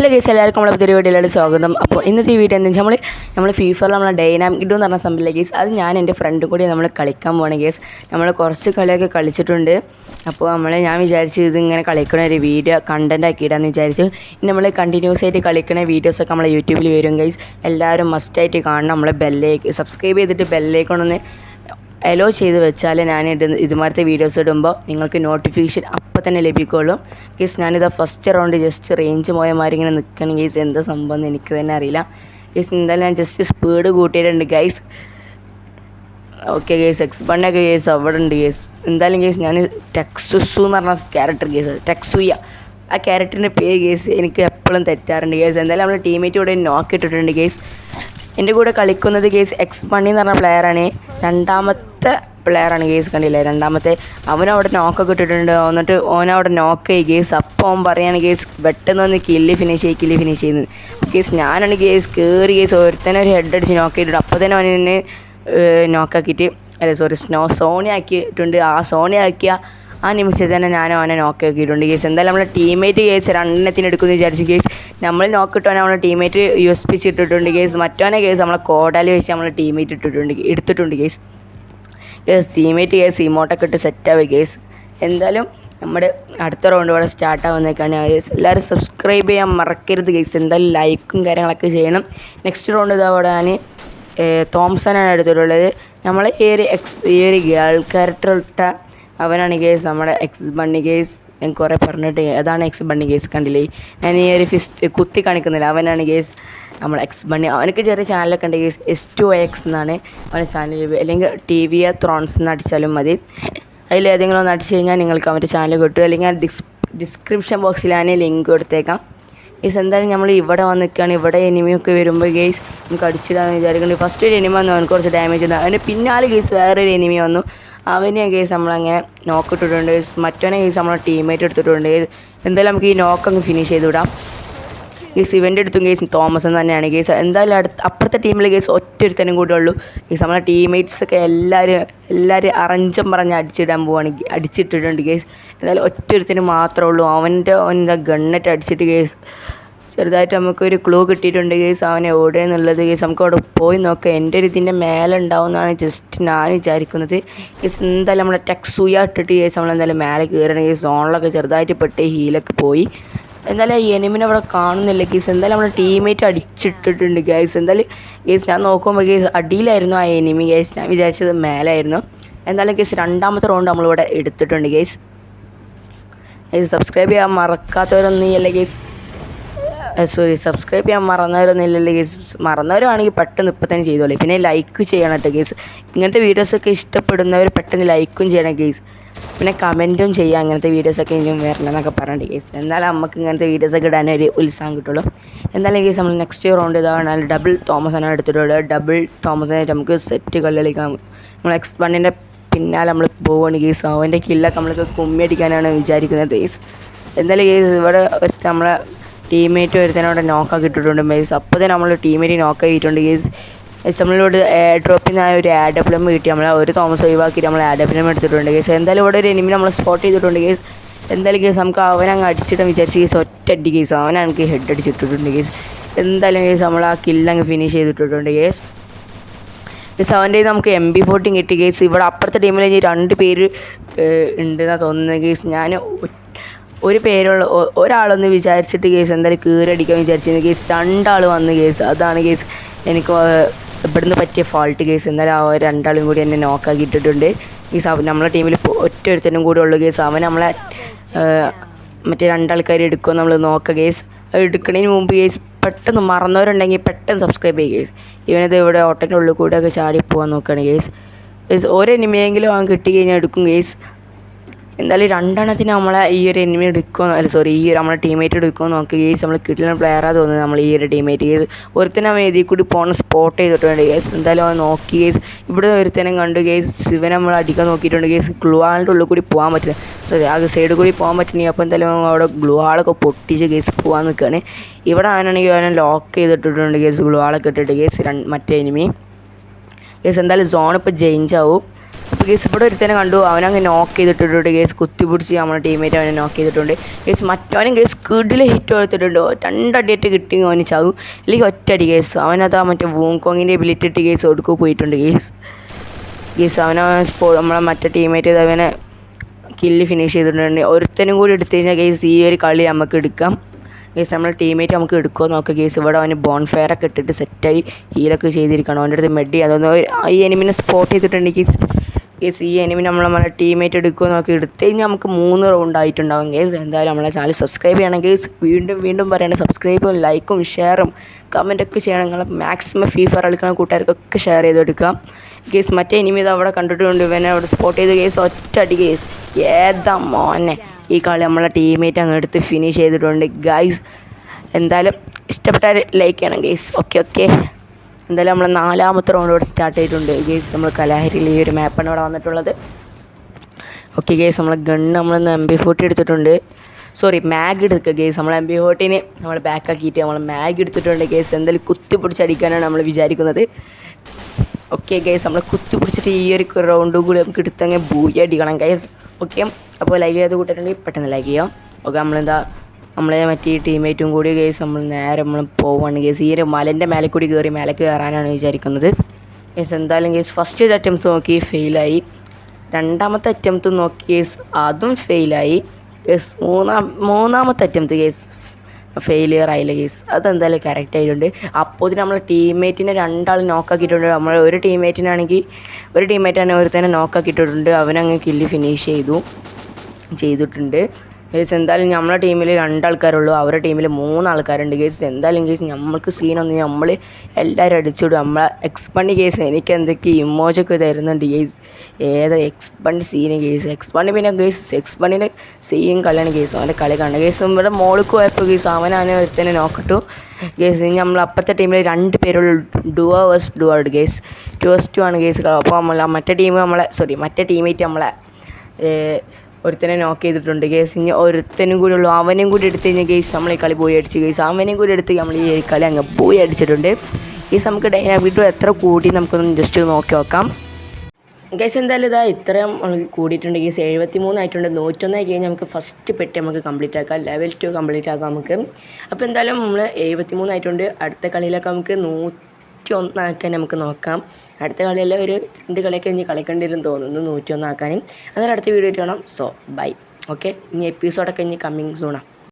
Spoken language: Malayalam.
ഹലോ ഗേസ് എല്ലാവർക്കും നമ്മളെ പുതിയ വീഡിയോയിലേക്ക് സ്വാഗതം. അപ്പോൾ ഇന്നത്തെ ഈ വീഡിയോ എന്താ വെച്ചാൽ നമ്മൾ നമ്മൾ ഫീഫറിൽ നമ്മളെ ഡൈനാമിക് ഇഡു എന്ന് പറഞ്ഞ സംഭവമില്ല ഗേസ്? അത് ഞാൻ എന്റെ ഫ്രണ്ട് കൂടി നമ്മൾ കളിക്കാൻ പോകണം ഗേസ്. നമ്മൾ കുറച്ച് കളിയൊക്കെ കളിച്ചിട്ടുണ്ട്. അപ്പോൾ നമ്മൾ ഞാൻ വിചാരിച്ച് ഇത് ഇങ്ങനെ കളിക്കണ ഒരു വീഡിയോ കണ്ടന്റ് ആക്കിയിടാന്ന് വിചാരിച്ചു ഇനി നമ്മൾ കണ്ടിന്യൂസ് ആയിട്ട് കളിക്കണ വീഡിയോസൊക്കെ നമ്മളെ യൂട്യൂബിൽ വരും ഗൈസ്. എല്ലാവരും മസ്റ്റായിട്ട് കാണണം. നമ്മളെ ബെല്ലേക്ക് സബ്സ്ക്രൈബ് ചെയ്തിട്ട് ബെല്ലേക്കൊണ്ടൊന്ന് അലോ ചെയ്ത് വെച്ചാൽ ഞാൻ ഇടുന്ന ഇതുമാരത്തെ വീഡിയോസ് ഇടുമ്പോൾ നിങ്ങൾക്ക് നോട്ടിഫിക്കേഷൻ അപ്പം തന്നെ ലഭിക്കുള്ളൂ. ഗീസ് ഞാനിത് ഫസ്റ്റ് റൗണ്ട് ജസ്റ്റ് റേഞ്ച് പോയമാരി ഇങ്ങനെ നിൽക്കണം ഗീസ് എന്താ സംഭവം എന്ന് എനിക്ക് തന്നെ അറിയില്ല. ഗീസ് എന്തായാലും ഞാൻ ജസ്റ്റ് സ്പീഡ് കൂട്ടിയിട്ടുണ്ട് ഗൈസ് ഓക്കെ ഗേസ് എക്സ് ബണ്ണൊക്കെ ഗേസ് അവിടെ ഉണ്ട് ഗേസ് എന്തായാലും ഗേസ് ഞാൻ ടെക്സുസു എന്ന് പറഞ്ഞ ക്യാരക്ടർ ഗേസ് ടെക്സുയ ആ ക്യാരക്ടറിന്റെ പേര് ഗേസ് എനിക്ക് എപ്പോഴും തെറ്റാറുണ്ട് ഗേസ് എന്തായാലും നമ്മുടെ ടീമേറ്റ് കൂടെ നോക്കിയിട്ടിട്ടുണ്ട് ഗേസ് എന്റെ കൂടെ കളിക്കുന്നത് ഗേസ് എക്സ് ബണ്ണി എന്ന് പറഞ്ഞ പ്ലെയറാണ് രണ്ടാമത്തെ പ്ലെയറാണ് ഗേസ് കണ്ടില്ലേ? രണ്ടാമത്തെ അവനവിടെ നോക്കൊക്കെ ഇട്ടിട്ടുണ്ട്. എന്നിട്ട് ഓനവിടെ നോക്ക് ഗേസ് അപ്പോൾ അവൻ പറയാണ് ഗേസ് പെട്ടെന്ന് വന്ന് കില്ല് ഫിനിഷ് ചെയ്യും കില്ലി ഫിനിഷ് ചെയ്യുന്നത് ഗേസ് ഞാനാണ് ഗേസ് കയറി ഗേസ് ഒരുത്തനെ ഒരു ഹെഡ് അടിച്ച് നോക്ക് ചെയ്തിട്ട് അപ്പോൾ തന്നെ അവൻ എന്നെ നോക്കാക്കിയിട്ട് അല്ല സോറി സ്നോ സോണി ആക്കിയിട്ടുണ്ട്. ആ സോണി ആക്കിയ ആ നിമിഷത്തിൽ തന്നെ ഞാൻ അവനെ നോക്ക് ആക്കിയിട്ടുണ്ട്. കേസ് എന്തായാലും നമ്മളെ ടീമേറ്റ് കേസ് രണ്ടെണ്ണത്തിന് എടുക്കുമെന്ന് വിചാരിച്ചു കേസ് നമ്മൾ നോക്കിട്ടവനെ നമ്മളെ ടീമേറ്റ് യു എസ് പി ഇട്ടിട്ടുണ്ട്. മറ്റവനെ കേസ് നമ്മളെ കോടാലി വെച്ച് നമ്മളെ ടീമേറ്റ് ഇട്ടിട്ടുണ്ട് എടുത്തിട്ടുണ്ട് കേസ് ടീമേറ്റ് കേസ് ഇമോട്ടൊക്കെ ഇട്ട് സെറ്റാവുക കേസ് എന്തായാലും നമ്മുടെ അടുത്ത റൗണ്ട് ഇവിടെ സ്റ്റാർട്ട് ആവുന്നേക്കാണ് എല്ലാവരും സബ്സ്ക്രൈബ് ചെയ്യാൻ മറക്കരുത് കേസ് എന്തായാലും ലൈക്കും കാര്യങ്ങളൊക്കെ ചെയ്യണം. നെക്സ്റ്റ് റൗണ്ട് ഇതാ അവിടെ ഞാൻ തോംസനാണ് എടുത്തിട്ടുള്ളത്. നമ്മൾ ഈ ഒരു എക്സ് ഈ ഒരു ഗേൾ ക്യാരക്ടർ ഇട്ട അവനാണ് കേസ് നമ്മുടെ എക്സ് ബണ്ണി കേസ് ഞാൻ കുറേ പറഞ്ഞിട്ട് അതാണ് എക്സ് ബണ്ണി കേസ് കണ്ടില്ലേ? ഞാൻ ഈ ഒരു ഫിസ്റ്റ് കുത്തി കാണിക്കുന്നില്ല. അവനാണ് കേസ് നമ്മൾ എക്സ് ബണ്ണി. അവനക്ക് ചെറിയ ചാനലൊക്കെ ഉണ്ടെങ്കിൽ എസ് ടു എക്സ് എന്നാണ് അവന്റെ ചാനൽ അല്ലെങ്കിൽ ടി വി ത്രോൺസ് എന്ന് അടിച്ചാലും മതി. അതിൽ ഏതെങ്കിലും ഒന്ന് അടിച്ചു കഴിഞ്ഞാൽ നിങ്ങൾക്ക് അവന്റെ ചാനൽ കിട്ടും. അല്ലെങ്കിൽ ഡിസ് ഡിസ്ക്രിപ്ഷൻ ബോക്സിൽ ഞാൻ ലിങ്ക് കൊടുത്തേക്കാം. ഗേസ് എന്തായാലും നമ്മൾ ഇവിടെ വന്ന് നിൽക്കുകയാണ്. ഇവിടെ എനിമിയൊക്കെ വരുമ്പോൾ ഗേസ് നമുക്ക് അടിച്ചിടാന്ന് വിചാരിക്കുന്നുണ്ട് ഫസ്റ്റ് ഒരു എനിമ വന്നു. അവനക്ക് കുറച്ച് ഡാമേജ് ഉണ്ട്. അവന്റെ പിന്നാലെ ഗേസ് വേറൊരു എനിമി വന്നു. അവനെ ഗെയ്സ് നമ്മളങ്ങനെ നോക്കിട്ടിട്ടുണ്ട് മറ്റവനെ ഗെയ്സ് നമ്മളെ ടീമേറ്റ് എടുത്തിട്ടുണ്ട്. എന്തായാലും നമുക്ക് ഈ നോക്ക് അങ്ങ് ഫിനിഷ് ചെയ്ത് വിടാം ഗേസ് ഇവന്റെ അടുത്തും കേസ് തോമസ് എന്ന് തന്നെയാണ് കേസ് എന്തായാലും അടുത്ത അപ്പുറത്തെ ടീമിൽ കേസ് ഒറ്റ തന്നെ കൂടെ ഉള്ളൂ. ഈ നമ്മളെ ടീംമേറ്റ്സ് ഒക്കെ എല്ലാവരും എല്ലാവരും അറഞ്ചം പറഞ്ഞ് അടിച്ചിടാൻ പോവാണ് അടിച്ചിട്ടിട്ടുണ്ട് കേസ് എന്തായാലും ഒറ്റ തന്നെ മാത്രമേ ഉള്ളൂ അവന്റെ അവന്റെ ഗണ്ണറ്റ് അടിച്ചിട്ട് കേസ് ചെറുതായിട്ട് നമുക്കൊരു ക്ലൂ കിട്ടിയിട്ടുണ്ട് കേസ് അവനെ എവിടെ എന്നുള്ളത് കേസ് നമുക്ക് അവിടെ പോയി നോക്കാം. എന്റെ ഒരു ഇതിന്റെ മേലെ ഉണ്ടാവുമെന്നാണ് ജസ്റ്റ് ഞാൻ വിചാരിക്കുന്നത്. കേസ് എന്തായാലും നമ്മളെ ടെക്സൂയ ഇട്ടിട്ട് കേസ് നമ്മളെന്തായാലും മേലെ കയറണ. കേസ് സോണിലൊക്കെ ചെറുതായിട്ട് പെട്ട് ഹീലൊക്കെ പോയി. എന്തായാലും ഈ എനിമിനെ അവിടെ കാണുന്നില്ല ഗീസ്. എന്തായാലും നമ്മുടെ ടീമേറ്റ് അടിച്ചിട്ടിട്ടുണ്ട് ഗൈസ്. എന്തായാലും ഗേസ് ഞാൻ നോക്കുമ്പോൾ ഗേസ് അടിയിലായിരുന്നു ആ എനിമി ഗേസ്. ഞാൻ വിചാരിച്ചത് മേലായിരുന്നു. എന്തായാലും ഗേസ് രണ്ടാമത്തെ റൗണ്ട് നമ്മളിവിടെ എടുത്തിട്ടുണ്ട് ഗേസ്. കേസ് സബ്സ്ക്രൈബ് ചെയ്യാൻ മറക്കാത്തവരൊന്നും ഇല്ല കേസ് സോറി സബ്സ്ക്രൈബ് ചെയ്യാൻ മറന്നവരൊന്നുമില്ലല്ലോ ഗേസ് മറന്നവരാണെങ്കിൽ പെട്ടെന്ന് ഇപ്പം തന്നെ ചെയ്തോളൂ. പിന്നെ ലൈക്ക് ചെയ്യണം കേട്ടോ ഗേസ് ഇങ്ങനത്തെ വീഡിയോസൊക്കെ ഇഷ്ടപ്പെടുന്നവർ പെട്ടെന്ന് ലൈക്കും ചെയ്യണം ഗേസ് പിന്നെ കമന്റും ചെയ്യുക അങ്ങനത്തെ വീഡിയോസൊക്കെ ഇനിയും വരണം എന്നൊക്കെ പറഞ്ഞിട്ട് ഗേസ് എന്നാലും നമുക്ക് ഇങ്ങനത്തെ വീഡിയോസൊക്കെ ഇടാൻ ഒരു ഉത്സാഹം കിട്ടുള്ളൂ. എന്തായാലും ഗേസ് നമ്മൾ നെക്സ്റ്റ് റൗണ്ട് ഇതാണ് ഡബിൾ തോമസാണ് എടുത്തിട്ടുള്ളത്. ഡബിൾ തോമസിനായിട്ട് നമുക്ക് സെറ്റ് കളി കളിക്കാം നമ്മൾ എക്സ് വണ്ണിന്റെ പിന്നാലെ നമ്മൾ പോവുകയാണ് ഗേസ് അവന്റെ കില്ലൊക്കെ നമ്മൾക്ക് കുമ്മി അടിക്കാനാണ് വിചാരിക്കുന്നത് ഗേസ് എന്തായാലും ഗേസ് ഇവിടെ ഒരു നമ്മളെ ടീമേറ്റ് ഒരുത്തനോടെ നോക്കാക്കി ഇട്ടിട്ടുണ്ട് മേസ് അപ്പോൾ തന്നെ നമ്മൾ ടീമേറ്റ് നോക്കാക്കിയിട്ടുണ്ട് എസ് നമ്മളിവിടെ ഡ്രോപ്പിൽ നിന്നായ ഒരു ആഡപ്ലം കിട്ടി. നമ്മൾ ഒരു തോമസ് ഒഴിവാക്കിയിട്ട് നമ്മൾ ആഡപ്ലം എടുത്തിട്ടുണ്ട്. കേസ് എന്തായാലും ഇവിടെ ഒരു എനിമി നമ്മൾ സ്പോട്ട് ചെയ്തിട്ടുണ്ട്. കേസ് എന്തായാലും കേസ് നമുക്ക് അവനെ അങ്ങ് അടിച്ചിട്ട് വിചാരിച്ച് കേസ് ഒറ്റ അടി കേസ് അവനെ എനിക്ക് ഹെഡ് അടിച്ചിട്ടിട്ടുണ്ട്. കേസ് എന്തായാലും കേസ് നമ്മൾ ആ കില്ലങ്ങ് ഫിനിഷ് ചെയ്തിട്ടിട്ടുണ്ട്. കേസ് കേസ് അവന്റെ നമുക്ക് എം ബി ഫോർട്ടീൻ കിട്ടി. കേസ് ഇവിടെ അപ്പുറത്തെ ടീമിൽ രണ്ട് പേര് ഉണ്ടെന്നാണ് തോന്നുന്നത്. കേസ് ഞാൻ ഒരു പേരുള്ള ഒരാളൊന്ന് വിചാരിച്ചിട്ട് കേസ് എന്തായാലും കീറടിക്കാൻ വിചാരിച്ചിരുന്നു. കേസ് രണ്ടാൾ വന്ന് കേസ്. അതാണ് കേസ്. എനിക്ക് ഇവിടുന്ന് പറ്റിയ ഫാൾട്ട് കേസ്. എന്നാലും ആ രണ്ടാളും കൂടി എന്നെ നോക്കാക്കി ഇട്ടിട്ടുണ്ട് കേസ് അവൻ നമ്മളെ ടീമിൽ ഒറ്റ ഒരുത്തനും കൂടെ ഉള്ളു കേസ്. അവൻ നമ്മളെ മറ്റേ രണ്ടാൾക്കാർ എടുക്കുമോ നമ്മൾ നോക്കുക കേസ്. അത് എടുക്കുന്നതിന് മുമ്പ് കേസ്. പെട്ടെന്ന് മറന്നവരുണ്ടെങ്കിൽ പെട്ടെന്ന് സബ്സ്ക്രൈബ് ചെയ്യുക കേസ്. ഇവനത് ഇവിടെ ഓട്ടന്റെ ഉള്ളിൽ കൂടെ ഒക്കെ ചാടി പോകാൻ നോക്കുകയാണ് കേസ്. കേസ് ഒരു എനിമിയെങ്കിലും അവൻ കിട്ടി കഴിഞ്ഞാൽ എടുക്കും കേസ്. എന്തായാലും രണ്ടെണ്ണത്തിന് നമ്മളെ ഈ ഒരു എനിമി എടുക്കുമോ അല്ല സോറി ഈ ഒരു നമ്മളെ ടീമേറ്റ് എടുക്കുമോ നോക്കി കേസ് നമ്മൾ കിട്ടുന്ന പ്ലെയറാണ് തോന്നുന്നത് നമ്മൾ ഈ ഒരു ടീമേറ്റ് ചെയ്ത് ഒരുത്തനെ അവൻ എഴുതി കൂടി പോകണം സ്പോട്ട് ചെയ്തിട്ടുണ്ട് കേസ് എന്തായാലും അവൻ നോക്കി കേസ് ഇവിടെ ഒരുത്തനെ കണ്ടു കേസ് ശിവൻ നമ്മൾ അടിക്കാൻ നോക്കിയിട്ടുണ്ട് കേസ് ഗ്ലുവാളിന്റെ ഉള്ളിൽ കൂടി പോകാൻ പറ്റില്ല. സോറി ആ സൈഡിൽ കൂടി പോകാൻ പറ്റുന്നെങ്കിൽ അപ്പോൾ എന്തായാലും അവിടെ ഗ്ലുവാളൊക്കെ പൊട്ടിച്ച് കേസ് പോകാൻ നിൽക്കുകയാണ് ഇവിടെ അവനാണെങ്കിൽ അവനെ ലോക്ക് ചെയ്തിട്ടിട്ടുണ്ട് കേസ് ഗ്ലുവാളൊക്കെ ഇട്ടിട്ട് കേസ് മറ്റേ എനിമി കേസ് എന്തായാലും സോൺ ഇപ്പോൾ ചേഞ്ച് ആവും. അപ്പോൾ കേസ് ഇവിടെ ഒരുത്തനെ കണ്ടു. അവനങ്ങ് നോക്ക് ചെയ്തിട്ടുണ്ട്. കേസ് കുത്തി പിടിച്ച് നമ്മുടെ ടീമേറ്റ് അവനെ നോക്ക് ചെയ്തിട്ടുണ്ട്. കേസ് മറ്റവനും കേസ് കിടിലെ ഹിറ്റ് കൊടുത്തിട്ടുണ്ട്. രണ്ടടിയായിട്ട് കിട്ടി അവന് ചാവും അല്ലെങ്കിൽ ഒറ്റടി കേസ്. ആ മറ്റേ വൂങ്കോങ്ങിന്റെ എബിലിറ്റി ഇട്ട് കേസ് ഒടുക്കു പോയിട്ടുണ്ട് കേസ്. കേസ് അവനെ സ്പോ നമ്മളെ മറ്റേ ടീമേറ്റ് അവനെ കില്ല് ഫിനിഷ് ചെയ്തിട്ടുണ്ട്. ഒരുത്തനും കൂടി എടുത്തു കഴിഞ്ഞാൽ കേസ് ഈ ഒരു കളി നമുക്ക് എടുക്കാം. കേസ് നമ്മുടെ ടീമേറ്റ് നമുക്ക് എടുക്കുമോ നോക്കാം. കേസ് ഇവിടെ അവന് ബോൺ ഫയർ ഒക്കെ ഇട്ടിട്ട് സെറ്റായി ഹീലൊക്കെ ചെയ്തിരിക്കണം. അവന്റെ അടുത്ത് മെഡി അതൊന്ന് ഈ എനിമിനെ സ്പോട്ട് ചെയ്തിട്ടുണ്ട് കേസ് ഈ എനിമി നമ്മൾ നമ്മളെ ടീമേറ്റ് എടുക്കുമെന്ന് നോക്കി എടുത്തു കഴിഞ്ഞാൽ നമുക്ക് മൂന്ന് റൗണ്ട് ആയിട്ടുണ്ടാവും കേസ് എന്തായാലും നമ്മളെ ചാനൽ സബ്സ്ക്രൈബ് ചെയ്യണം കേസ് വീണ്ടും വീണ്ടും പറയണം സബ്സ്ക്രൈബും ലൈക്കും ഷെയറും കമന്റൊക്കെ ചെയ്യണം. നിങ്ങൾ മാക്സിമം ഫീഫർ കളിക്കുന്ന കൂട്ടുകാർക്കൊക്കെ ഷെയർ ചെയ്തെടുക്കാം കേസ് മറ്റേ എനിമി ഇത് അവിടെ കണ്ടിട്ടുണ്ട്. ഇവനെ അവിടെ സ്പോട്ട് ചെയ്ത് കേസ് ഒറ്റടി കേസ് ഏതാ മോനെ? ഈ കളി നമ്മളെ ടീമേറ്റ് അങ്ങ് എടുത്ത് ഫിനിഷ് ചെയ്തിട്ടുണ്ട്. ഗൈസ് എന്തായാലും ഇഷ്ടപ്പെട്ടാൽ ലൈക്ക് ചെയ്യണം ഗൈസ് ഓക്കെ ഓക്കെ എന്തായാലും നമ്മൾ നാലാമത്തെ റൗണ്ട് ഇവിടെ സ്റ്റാർട്ട് ചെയ്തിട്ടുണ്ട്. ഗേസ് നമ്മൾ കലാഹരിയിൽ ഈ ഒരു മാപ്പാണ് ഇവിടെ വന്നിട്ടുള്ളത്. ഓക്കെ ഗേസ് നമ്മൾ ഗണ്ണ് നമ്മൾ എം ബി ഫോർട്ടി എടുത്തിട്ടുണ്ട്. സോറി മാഗ് എടുക്കുക ഗേസ് നമ്മൾ എം ബി ഫോർട്ടീന് നമ്മൾ ബാക്ക് ആക്കിയിട്ട് നമ്മൾ മാഗ് എടുത്തിട്ടുണ്ട് ഗേസ് എന്തായാലും കുത്തി പിടിച്ചടിക്കാനാണ് നമ്മൾ വിചാരിക്കുന്നത്. ഓക്കെ ഗൈസ് നമ്മൾ കുത്തി പിടിച്ചിട്ട് ഈ ഒരു റൗണ്ടും കൂടി നമുക്ക് എടുത്തങ്ങ് ബൂയി അടിക്കണം ഗൈസ് ഓക്കെ അപ്പോൾ ലൈക്ക് ചെയ്ത് കൂട്ടിട്ടുണ്ടെങ്കിൽ പെട്ടെന്ന് ലൈക്ക് ചെയ്യാം. ഓക്കെ നമ്മളെന്താ നമ്മളെ മറ്റേ ടീമേറ്റും കൂടി കേസ് നമ്മൾ നേരെ നമ്മൾ പോവാണ് കേസ് ഈ ഒരു മലന്റെ മേലെ കൂടി കയറി മേലെ കയറാനാണ് വിചാരിക്കുന്നത്. കേസ് എന്തായാലും കേസ് ഫസ്റ്റ് അറ്റംപ്റ്റ്സ് നോക്കി ഫെയിലായി രണ്ടാമത്തെ അറ്റംപ്റ്റ് നോക്കി കേസ് അതും ഫെയിലായി കേസ് മൂന്നാം മൂന്നാമത്തെ അറ്റംപ്റ്റ് കേസ് ഫെയിലിയർ ആയില്ല കേസ് അതെന്തായാലും കറക്റ്റ് ആയിട്ടുണ്ട്. അപ്പോൾ നമ്മൾ ടീംമേറ്റിനെ രണ്ടാൾ നോക്കാക്കിയിട്ടുണ്ട് നമ്മൾ ഒരു ടീംമേറ്റിനാണെങ്കിൽ ഒരു ടീംമേറ്റാണ് ഒരുത്തനെ നോക്കാക്കിയിട്ടുണ്ട് അവനങ്ങ് കില്ലി ഫിനിഷ് ചെയ്തു. ചെയ്തിട്ടുണ്ട്. ഗേസ് എന്തായാലും നമ്മളെ ടീമിൽ രണ്ടാൾക്കാരുള്ളൂ. അവരുടെ ടീമിൽ മൂന്ന് ആൾക്കാരുണ്ട് ഗേസ് എന്തായാലും ഗേസ് നമ്മൾക്ക് സീനൊന്ന് നമ്മൾ എല്ലാവരും അടിച്ചുവിടും. നമ്മളെ എക്സ്പണ്ട് കേസ് എനിക്ക് എന്തൊക്കെ ഇമോജൊക്കെ തരുന്നുണ്ട് ഗേസ് ഏതാ എക്സ്പണ്ട് സീന് കേസ് എക്സ്പണ്ട് പിന്നെ ഗേസ് എക്സ്പണ്ടിന് സീൻ കളിയാണ് കേസ് അവന്റെ കളി കാണുന്നത്. കേസ് ഇവിടെ മോൾക്ക് പോയപ്പോൾ കേസ് അവനെ ഒരുത്തനെ നോക്കിട്ടു. ഗേസ് ഇനി നമ്മൾ അപ്പുറത്തെ ടീമിൽ രണ്ട് പേരുള്ള ഡുവോ വേഴ്സ് ഡുവോ ഉണ്ട് ഗേസ് ടു വേഴ്സ് ടു ആണ് ഗേസ് അപ്പോൾ നമ്മൾ മറ്റേ ടീം നമ്മളെ സോറി മറ്റേ ടീമേറ്റ് നമ്മളെ ഒരുത്തനെ നോക്ക് ചെയ്തിട്ടുണ്ട്. കേസ് ഇനി ഒരുത്തനും കൂടി ഉള്ളൂ. അവനെയും കൂടി എടുത്ത് കഴിഞ്ഞാൽ കേസ് നമ്മൾ ഈ കളി പോയി അടിച്ച്. കേസ് അവനെയും കൂടി എടുത്ത് നമ്മൾ ഈ കളി അങ്ങ് പോയി അടിച്ചിട്ടുണ്ട്. കേസ് നമുക്ക് ഡൈനാമിക് എത്ര കൂടി നമുക്കൊന്ന് ജസ്റ്റ് നോക്കി നോക്കാം. ഗൈസ് എന്തായാലും ഇതാ ഇത്രയും കൂടിയിട്ടുണ്ട്. ഗൈസ് എഴുപത്തി മൂന്നായിട്ടുണ്ട് നൂറ്റൊന്നായി കഴിഞ്ഞാൽ നമുക്ക് ഫസ്റ്റ് പെട്ടി നമുക്ക് കംപ്ലീറ്റ് ആക്കാം. ലെവൽ ടു കംപ്ലീറ്റ് ആക്കാം നമുക്ക്. അപ്പോൾ എന്തായാലും നമ്മൾ എഴുപത്തി മൂന്നായിട്ടുണ്ട് അടുത്ത കളിയിലൊക്കെ നമുക്ക് നൂറ്റി ഒന്നാക്കാൻ നമുക്ക് നോക്കാം. അടുത്ത കളിയെല്ലാം ഒരു രണ്ട് കളിയൊക്കെ ഇനി കളിക്കേണ്ടി വരും തോന്നുന്നു. നൂറ്റി ഒന്നാക്കാനും അന്നേരം അടുത്ത വീഡിയോ കാണാം. സോ ബൈ ഓക്കെ ഇനി എപ്പിസോഡൊക്കെ ഇനി കമ്മിങ് സൂണാണ്